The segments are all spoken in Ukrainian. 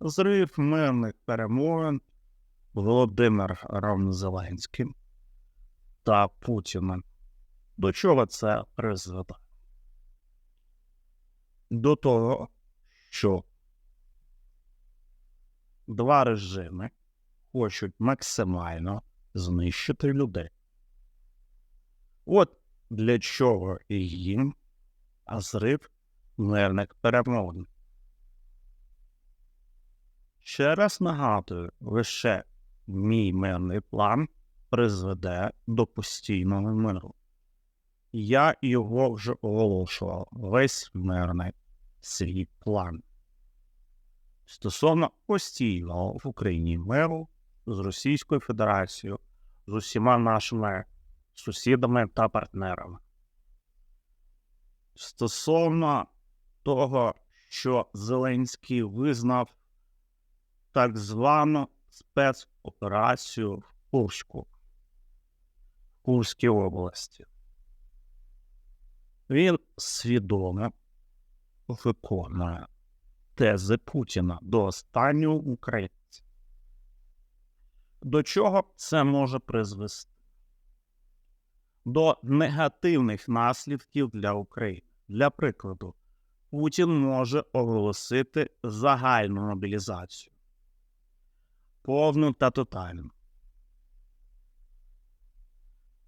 зрив мирних перемовин Володимиром Зеленським та Путіним. До чого це призведе? До того, що два режими хочуть максимально знищити людей. От для чого їм зрив мирних перемовин. Ще раз нагадую, лише мій мирний план призведе до постійного миру. Я його вже оголошував весь мирний свій план. Стосовно постійного в Україні миру з Російською Федерацією, з усіма нашими сусідами та партнерами. Стосовно того, що Зеленський визнав так звану спецоперацію в Курську, в Курській області. Він свідомо виконує тези Путіна до останнього українця. До чого це може призвести? До негативних наслідків для України. Для прикладу, Путін може оголосити загальну мобілізацію, повну та тотальну.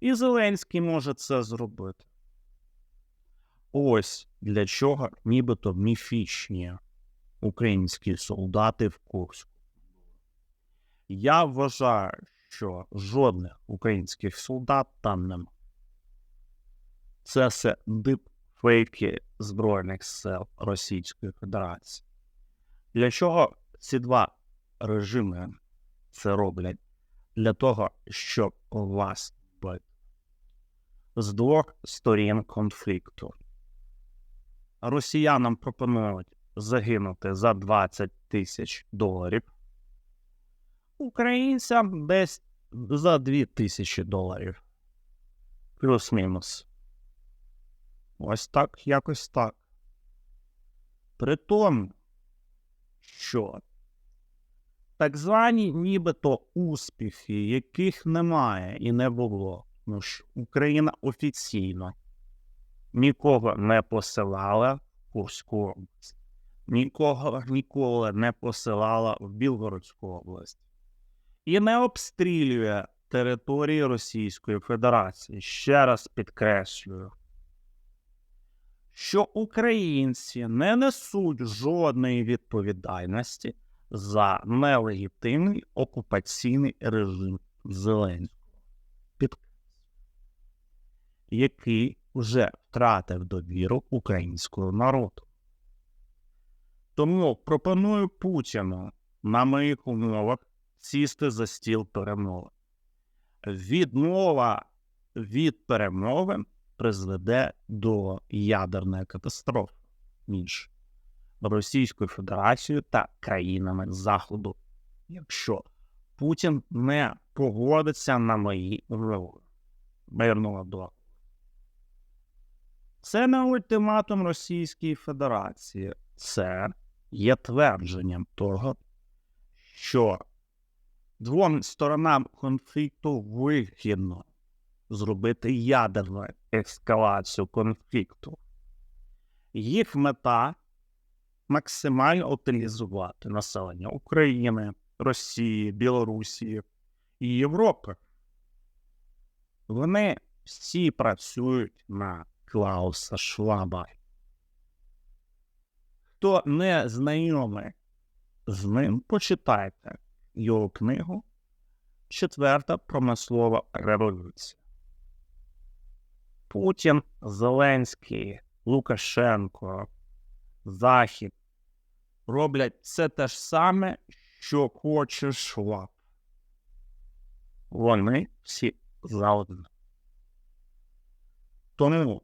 І Зеленський може це зробити. Ось для чого нібито міфічні українські солдати в Курську. Я вважаю, що жодних українських солдат там нема. Це все дипфейки Збройних сил Російської Федерації. Для чого ці два режими це роблять? Для того, щоб вас бити з двох сторін конфлікту. Росіянам пропонують загинути за 20 тисяч доларів. Українцям десь за 2 тисячі доларів. Плюс-мінус. Ось так, якось так. При тому, що так звані нібито успіхи, яких немає і не було. Ну ж, Україна офіційно нікого не посилала в Курську область, нікого ніколи не посилала в Білгородську область і не обстрілює території Російської Федерації. Ще раз підкреслюю, що українці не несуть жодної відповідальності за нелегітимний окупаційний режим Зеленського, Підкреслюю. який вже втратив довіру українського народу. Тому пропоную Путіну на моїх умовах сісти за стіл перемовин. Відмова від перемовин призведе до ядерної катастрофи між Російською Федерацією та країнами Заходу, якщо Путін не погодиться на мої умови мирного договору. Це не ультиматум Російської Федерації, це є твердженням того, що двом сторонам конфлікту вигідно зробити ядерну ескалацію конфлікту. Їх мета максимально утилізувати населення України, Росії, Білорусі і Європи. Вони всі працюють на Клауса Шваба. Хто не знайомий з ним, почитайте його книгу Четверта промислова революція. Путін, Зеленський, Лукашенко, Захід роблять все те ж саме, що хоче Шваб. Вони всі заодно. Тому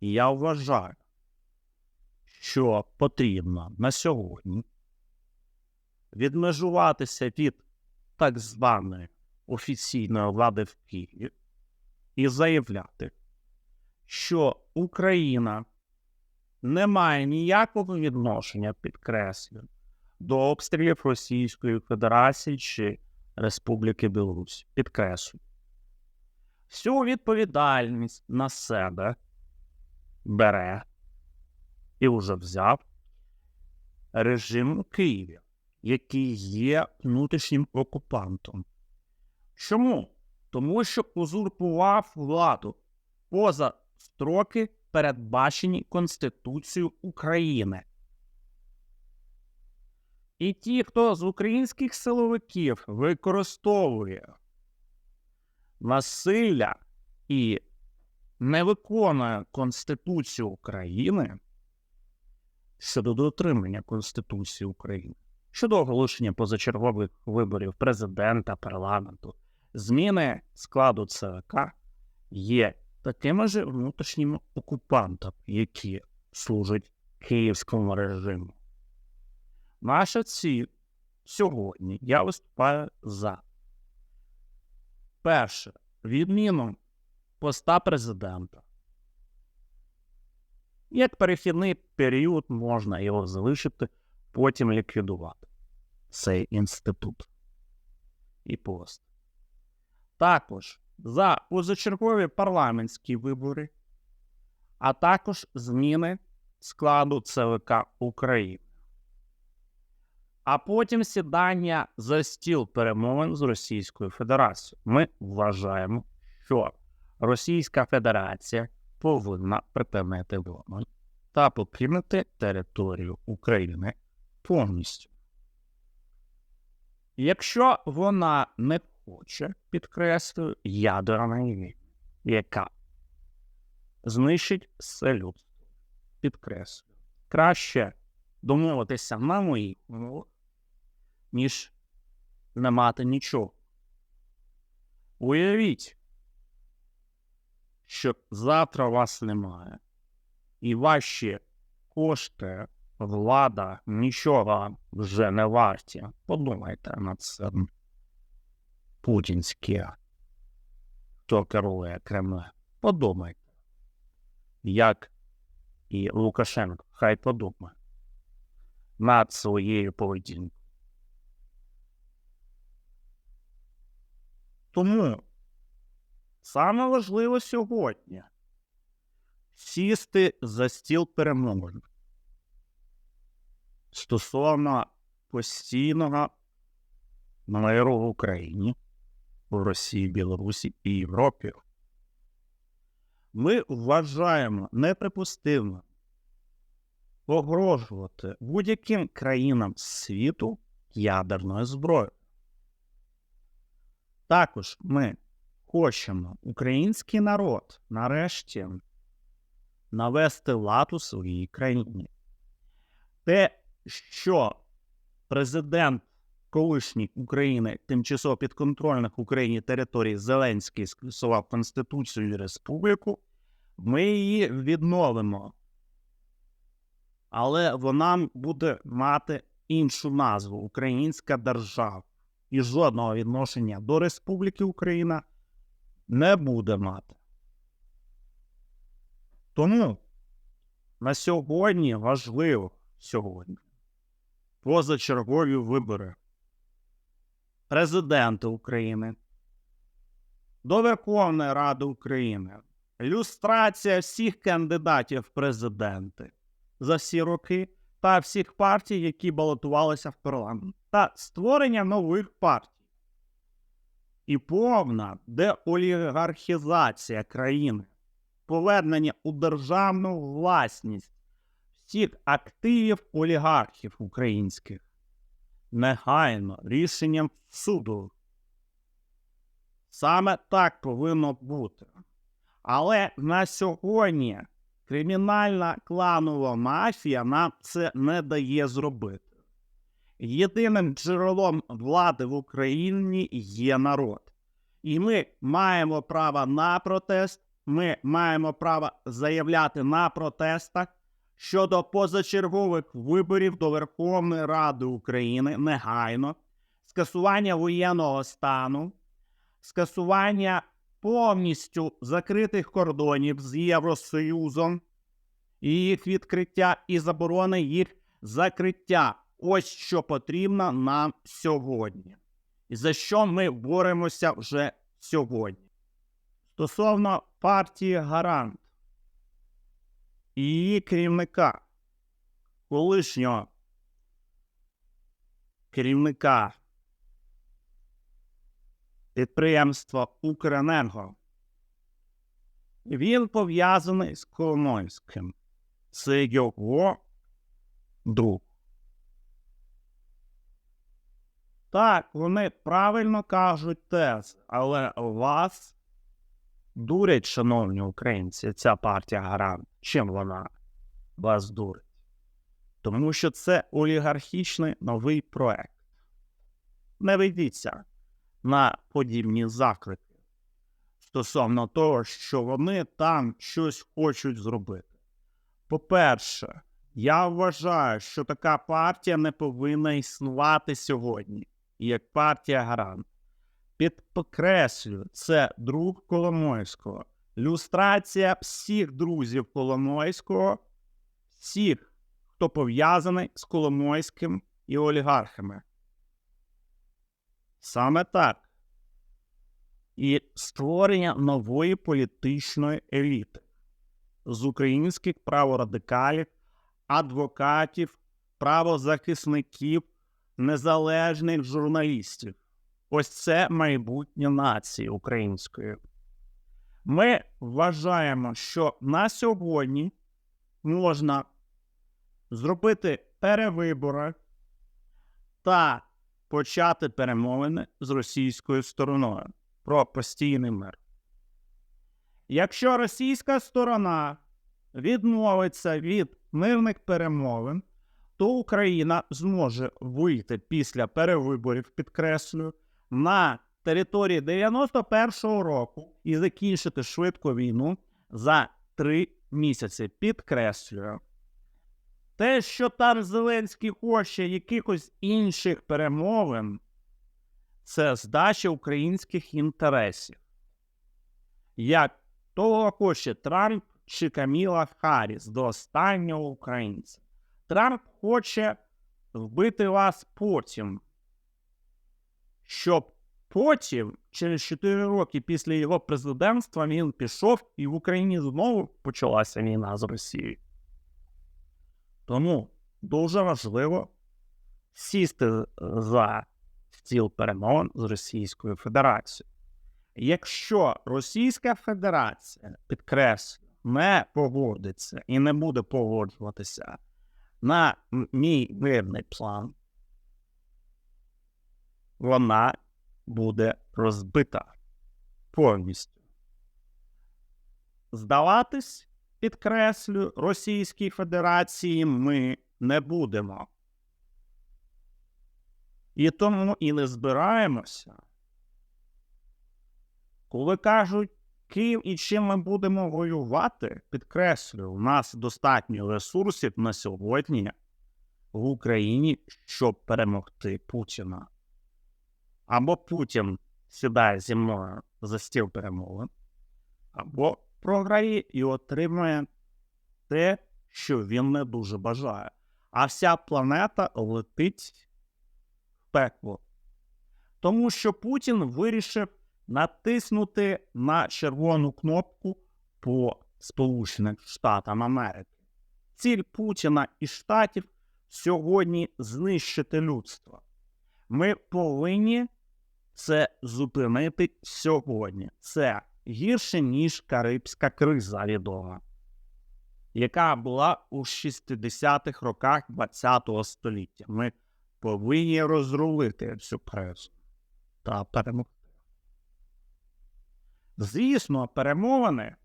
я вважаю, що потрібно на сьогодні відмежуватися від так званої офіційної влади в Києві і заявляти, що Україна не має ніякого відношення, підкреслю, до обстрілів Російської Федерації чи Республіки Білорусь. Підкреслюю. Всю відповідальність на себе бере і вже взяв режим у Києві, який є внутрішнім окупантом. Чому? Тому що узурпував владу поза строки, передбачені Конституцією України. І ті, хто з українських силовиків використовує насилля і не виконує Конституцію України щодо дотримання Конституції України, щодо оголошення позачергових виборів президента, парламенту, зміни складу ЦВК є такими ж внутрішніми окупантами, які служать київському режиму. Наша ціль сьогодні я виступаю за перше відміну поста президента. Як перехідний період можна його залишити, потім ліквідувати цей інститут і пост. Також за позачергові парламентські вибори, а також зміни складу ЦВК України. А потім сідання за стіл перемовин з Російською Федерацією. Ми вважаємо, що Російська Федерація повинна припинити вогонь та покинути територію України повністю. Якщо вона не хоче, підкреслюю, ядерної війни, яка знищить все людство, підкреслюю, краще домовитися на моїх умовах, ніж не мати нічого. Уявіть, що завтра вас немає, і ваші кошти, влада нічого вже не варті. Подумайте над цим. Путінське, хто керує Кремлем. Подумайте, як і Лукашенко, хай подумає над своєю поведінкою. Тому саме важливо сьогодні сісти за стіл перемовин стосовно постійного миру в Україні, в Росії, Білорусі і Європі. Ми вважаємо неприпустимим погрожувати будь-яким країнам світу ядерною зброєю. Також ми хочемо український народ нарешті навести лад у своїй країні. Те, що президент колишній України, тимчасово підконтрольних Україні територій Зеленський скасував Конституцію і Республіку, ми її відновимо. Але вона буде мати іншу назву Українська держава. І жодного відношення до Республіки Україна не буде мати. Тому на сьогодні важливо сьогодні позачергові вибори президента України, до Верховної Ради України, люстрація всіх кандидатів в президенти за всі роки та всіх партій, які балотувалися в парламент, та створення нових партій. І повна деолігархізація країни, повернення у державну власність всіх активів олігархів українських негайно рішенням суду. Саме так повинно бути. Але на сьогодні кримінальна кланова мафія нам це не дає зробити. Єдиним джерелом влади в Україні є народ. І ми маємо право на протест, ми маємо право заявляти на протестах щодо позачергових виборів до Верховної Ради України негайно, скасування воєнного стану, скасування повністю закритих кордонів з Євросоюзом, і їх відкриття і заборони їх закриття. Ось що потрібно нам сьогодні. І за що ми боремося вже сьогодні. Стосовно партії Гарант її керівника, колишнього керівника підприємства Укренерго. Він пов'язаний з Коломойським. Це його друг. Так, вони правильно кажуть тез, але вас дурять, шановні українці, ця партія гарант. Чим вона вас дурить? Тому що це олігархічний новий проект. Не ведіться на подібні заклики стосовно того, що вони там щось хочуть зробити. По-перше, я вважаю, що така партія не повинна існувати сьогодні, як партія гарант. Підкреслюю, це друг Коломойського. Люстрація всіх друзів Коломойського, всіх, хто пов'язаний з Коломойським і олігархами. Саме так. І створення нової політичної еліти з українських праворадикалів, адвокатів, правозахисників, незалежних журналістів. Ось це майбутнє нації української. Ми вважаємо, що на сьогодні можна зробити перевибори та почати перемовини з російською стороною про постійний мир. Якщо російська сторона відмовиться від мирних перемовин, то Україна зможе вийти після перевиборів, підкреслюю, на території 91-го року і закінчити швидко війну за три місяці. Підкреслюю. Те, що там Зеленський хоче якихось інших перемовин, це здача українських інтересів. Як того хоче Трамп чи Каміла Харріс до останнього українця. Трамп хоче вбити вас потім, щоб потім, через 4 роки після його президентства, він пішов і в Україні знову почалася війна з Росією. Тому дуже важливо сісти за стіл перемовин з Російською Федерацією. Якщо Російська Федерація підкреслює, не погодиться і не буде погоджуватися на мій мирний план, вона буде розбита повністю. Здаватись, підкреслю, Російській Федерації ми не будемо. І тому і не збираємося. Коли кажуть, ким і чим ми будемо воювати, підкреслюю, у нас достатньо ресурсів на сьогодні в Україні, щоб перемогти Путіна. Або Путін сідає зі мною за стіл перемовин, або програє і отримує те, що він не дуже бажає. А вся планета летить в пекло. Тому що Путін вирішив натиснути на червону кнопку по Сполучених Штатам Америки. Ціль Путіна і Штатів сьогодні знищити людство. Ми повинні це зупинити сьогодні. Це гірше, ніж Карибська криза відома, яка була у 60-х роках ХХ століття. Ми повинні розрулити цю кризу та перемогти. Звісно, перемовини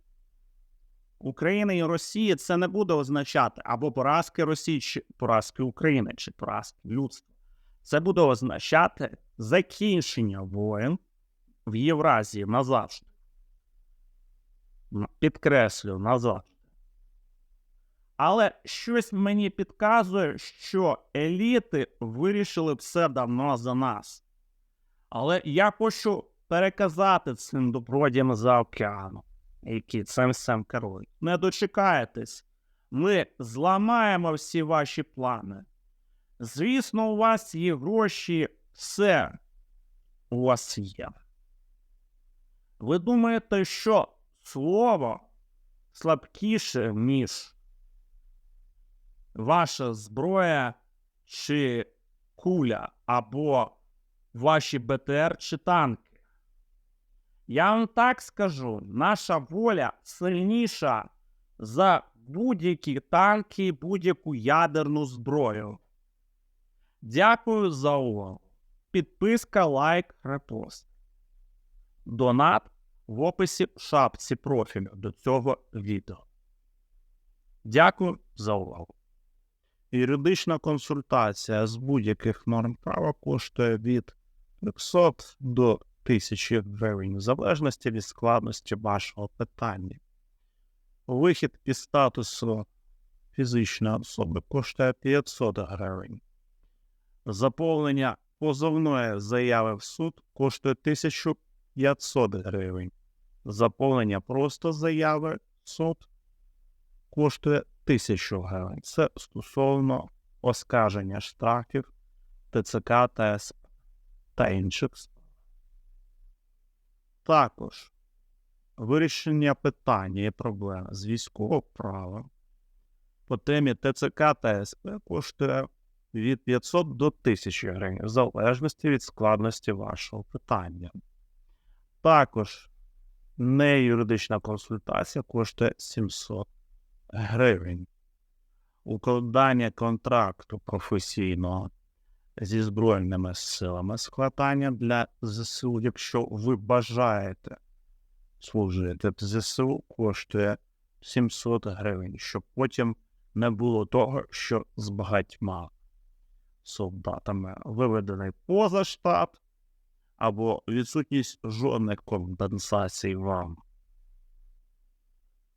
України і Росії це не буде означати або поразки Росії, чи поразки України, чи поразки людства. Це буде означати закінчення воєн в Євразії назавжди. Підкреслю назавжди. Але щось мені підказує, що еліти вирішили все давно за нас. Але я хочу переказати цим добродіям за океаном, які цим всім керують. Не дочекаєтесь, ми зламаємо всі ваші плани. Звісно, у вас є гроші, все у вас є. Ви думаєте, що слово слабкіше, ніж ваша зброя чи куля або ваші БТР чи танки? Я вам так скажу, наша воля сильніша за будь-які танки, будь-яку ядерну зброю. Дякую за увагу. Підписка, лайк, репост. Донат в описі в шапці профілю до цього відео. Дякую за увагу. Юридична консультація з будь-яких норм права коштує від 300 до 1000 гривень в залежності від складності вашого питання. Вихід із статусу фізичної особи коштує 500 гривень. Заповнення позовної заяви в суд коштує 1500 гривень. Заповнення просто заяви в суд коштує 1000 гривень. Це стосовно оскарження штрафів ТЦК та СП та інших. Також вирішення питання і проблем з військового права по темі ТЦК та СП коштує від 500 до 1000 гривень, в залежності від складності вашого питання. Також неюридична консультація коштує 700 гривень. Укладання контракту професійного зі Збройними силами складання для ЗСУ, якщо ви бажаєте служити в ЗСУ, коштує 700 гривень, щоб потім не було того, що з багатьма солдатами виведений поза штат або відсутність жодних компенсацій вам.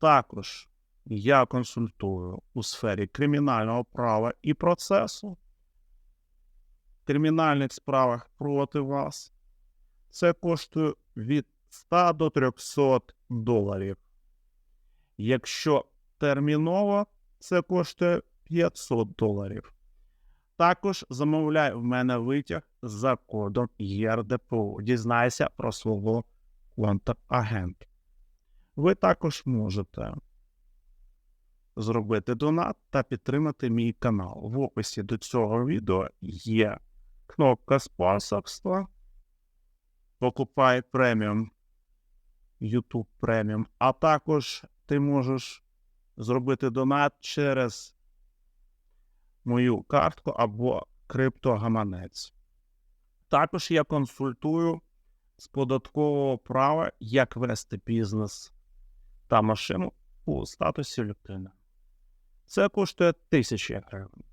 Також я консультую у сфері кримінального права і процесу, кримінальних справах проти вас. Це коштує від 100 до 300 доларів. Якщо терміново, це коштує 500 доларів. Також замовляй в мене витяг за кодом ЄРДПУ. Дізнайся про свого контрагента. Ви також можете зробити донат та підтримати мій канал. В описі до цього відео є кнопка спонсорства. Покупай преміум YouTube преміум, а також ти можеш зробити донат через мою картку або криптогаманець. Також я консультую з податкового права, як вести бізнес та машину у статусі людини. Це коштує тисячі гривень.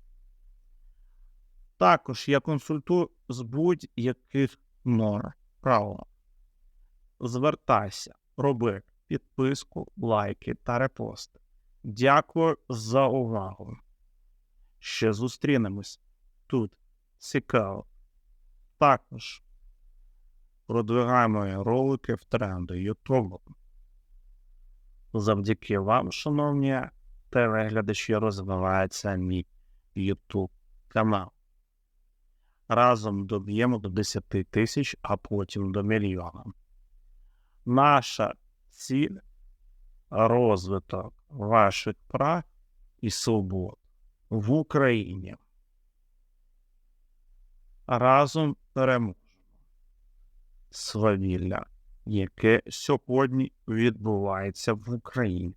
Також я консультую з будь-яких норм права. Звертайся, роби підписку, лайки та репости. Дякую за увагу. Ще зустрінемось тут. Цікаво. Також продвигаємо ролики в тренди YouTube. Завдяки вам, шановні телеглядачі, розвивається мій YouTube канал. Разом доб'ємо до 10 тисяч, а потім до мільйона. Наша ціль розвиток ваших прав і свобод в Україні. Разом переможемо свавілля, яке сьогодні відбувається в Україні.